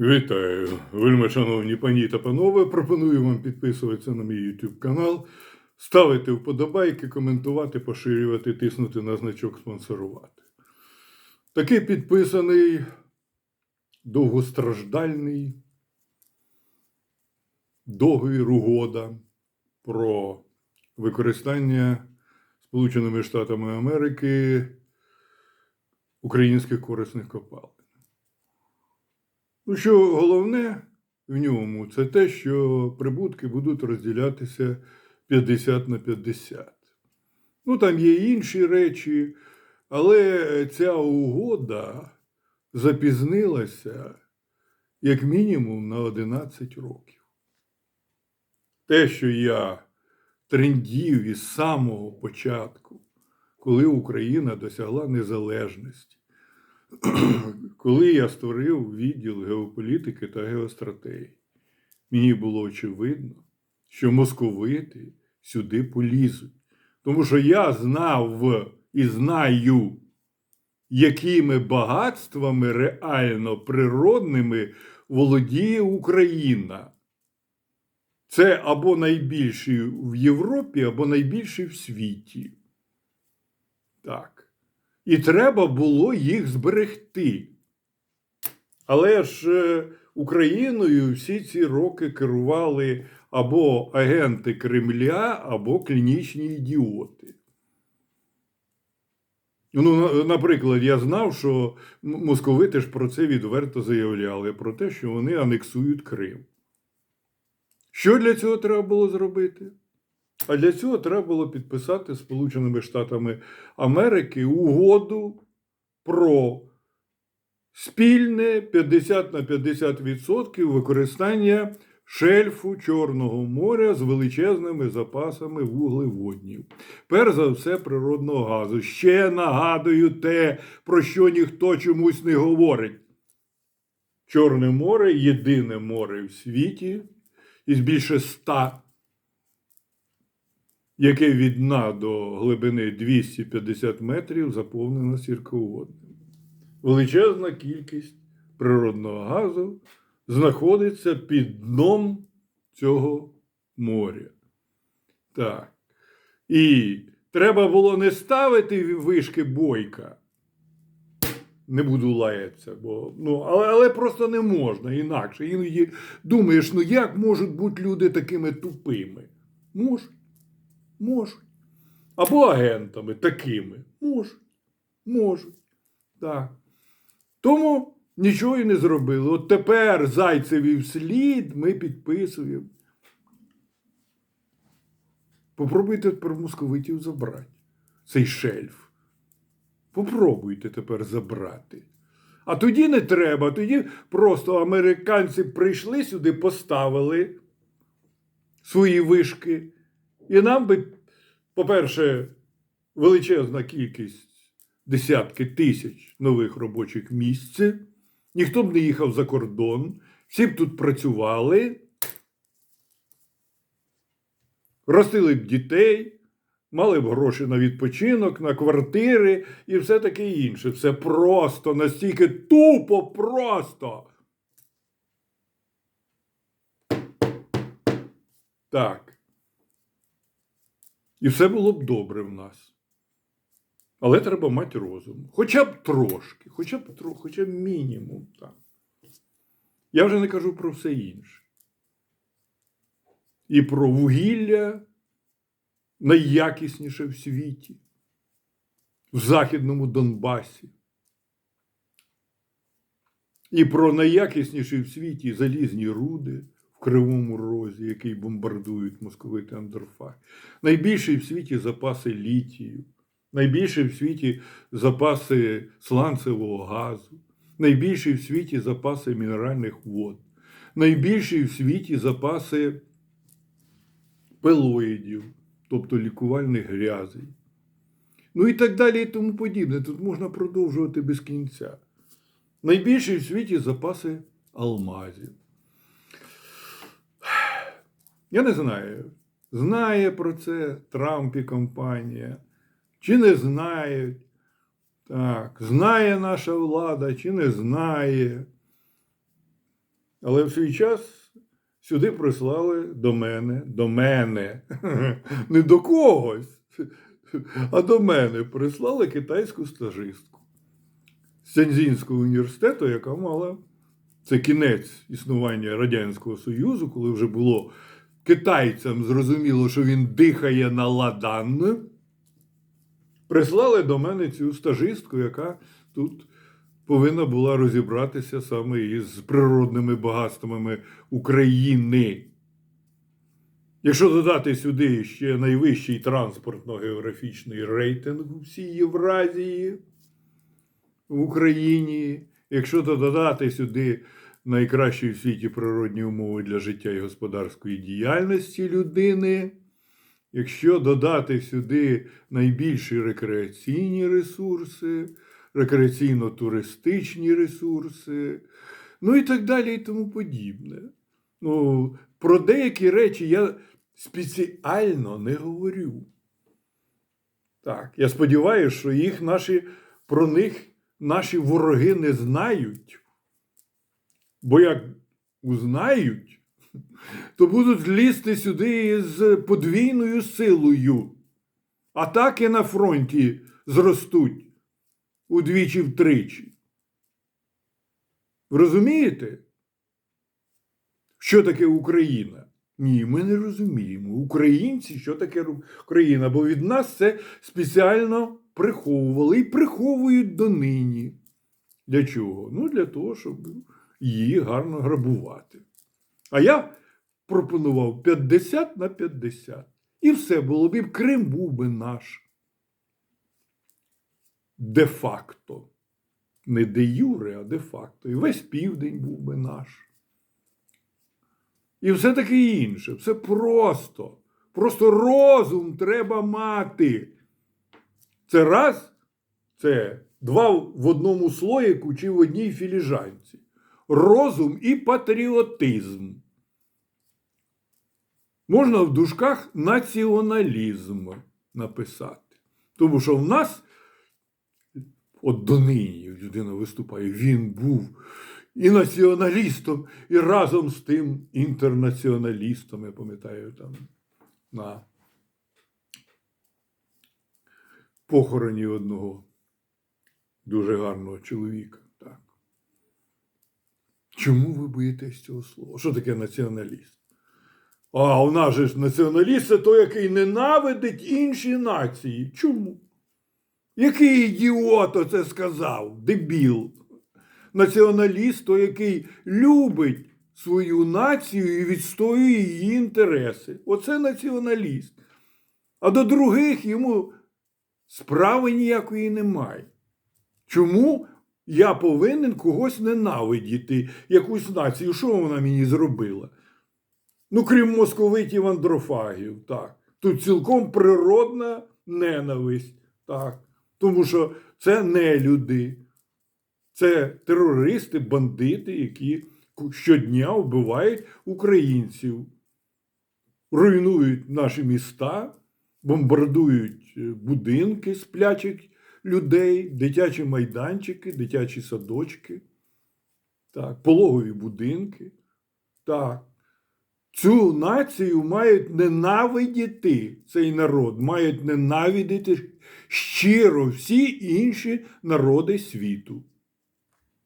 Вітаю, вельми шановні пані та панове. Пропоную вам підписуватися на мій YouTube канал, ставити вподобайки, коментувати, поширювати, тиснути на значок спонсорувати. Такий підписаний, довгостраждальний договір угода про використання Сполученими Штатами Америки українських корисних копалин. Ну, що головне в ньому, це те, що прибутки будуть розділятися 50 на 50. Ну, там є інші речі, але ця угода запізнилася як мінімум на 11 років. Те, що я трендів із самого початку, коли Україна досягла незалежності, коли я створив відділ геополітики та геостратегії, мені було очевидно, що московити сюди полізуть. Тому що я знав і знаю, якими багатствами реально природними володіє Україна. Це або найбільший в Європі, або найбільший в світі. Так. І треба було їх зберегти. Але ж е, Україною всі ці роки керували або агенти Кремля, або клінічні ідіоти. Ну, наприклад, я знав, що московити ж про це відверто заявляли, про те, що вони анексують Крим. Що для цього треба було зробити? А для цього треба було підписати Сполученими Штатами Америки угоду про спільне 50 на 50% використання шельфу Чорного моря з величезними запасами вуглеводнів. Перш за все, природного газу. Ще нагадую те, про що ніхто чомусь не говорить. Чорне море єдине море в світі із більше ста яке від дна до глибини 250 метрів заповнено сірководним. Величезна кількість природного газу знаходиться під дном цього моря. Так. І треба було не ставити вишки бойка. Не буду лаятися, бо ну, але, але просто не можна інакше. Іноді думаєш, ну як можуть бути люди такими тупими? Можуть. Можуть. Або агентами такими. Можуть. Можуть. Так. Тому нічого і не зробили. От тепер зайцеві вслід ми підписуємо. Попробуйте тепер московитів забрати. Цей шельф. Попробуйте тепер забрати. А тоді не треба. Тоді просто американці прийшли сюди, поставили свої вишки. І нам би, по-перше, величезна кількість десятки тисяч нових робочих місць. Ніхто б не їхав за кордон, всі б тут працювали, ростили б дітей, мали б гроші на відпочинок, на квартири і все таке інше. Це просто настільки тупо просто. Так. І все було б добре в нас. Але треба мати розум. Хоча б трошки, хоча б тро- хоча б мінімум. Так. Я вже не кажу про все інше. І про вугілля найякісніше в світі, в Західному Донбасі. І про найякісніші в світі залізні руди в Кривому Розі, який бомбардують московити Андорфа. Найбільші в світі запаси літію, найбільші в світі запаси сланцевого газу, найбільші в світі запаси мінеральних вод, найбільші в світі запаси пелоїдів, тобто лікувальних грязей. Ну і так далі і тому подібне. Тут можна продовжувати без кінця. Найбільші в світі запаси алмазів. Я не знаю, знає про це Трамп і компанія, чи не знають. Так, знає наша влада, чи не знає. Але в свій час сюди прислали до мене, до мене, не до когось, а до мене прислали китайську стажистку з Сяньзінського університету, яка мала це кінець існування Радянського Союзу, коли вже було китайцям зрозуміло, що він дихає на ладан. Прислали до мене цю стажистку, яка тут повинна була розібратися саме із природними багатствами України. Якщо додати сюди ще найвищий транспортно-географічний рейтинг у всій Євразії в Україні, якщо додати сюди найкращі в світі природні умови для життя і господарської діяльності людини, якщо додати сюди найбільші рекреаційні ресурси, рекреаційно-туристичні ресурси, ну і так далі, і тому подібне. Ну, про деякі речі я спеціально не говорю. Так, я сподіваюся, що їх наші, про них наші вороги не знають. Бо як узнають, то будуть лізти сюди з подвійною силою. Атаки на фронті зростуть удвічі втричі. Розумієте? Що таке Україна? Ні, ми не розуміємо. Українці, що таке Україна, бо від нас це спеціально приховували і приховують донині. Для чого? Ну, для того, щоб її гарно грабувати. А я пропонував 50 на 50. І все було б, і Крим був би наш. Де-факто. Не де юре, а де-факто. І весь південь був би наш. І все таке інше. Все просто. Просто розум треба мати. Це раз, це два в одному слоїку чи в одній філіжанці. Розум і патріотизм. Можна в дужках націоналізм написати. Тому що в нас, от донині людина виступає, він був і націоналістом, і разом з тим інтернаціоналістом, я пам'ятаю, там на похороні одного дуже гарного чоловіка. Чому ви боїтесь цього слова? Що таке націоналіст? А у нас же ж націоналіст це той, який ненавидить інші нації. Чому? Який ідіот оце сказав? Дебіл. Націоналіст той, який любить свою націю і відстоює її інтереси. Оце націоналіст. А до других йому справи ніякої немає. Чому я повинен когось ненавидіти, якусь націю? Що вона мені зробила? Ну, крім московитів андрофагів, так. Тут цілком природна ненависть, так. Тому що це не люди, це терористи, бандити, які щодня вбивають українців, руйнують наші міста, бомбардують е, будинки сплячих людей, дитячі майданчики, дитячі садочки, так, пологові будинки. Так. Цю націю мають ненавидіти цей народ, мають ненавидіти щиро всі інші народи світу.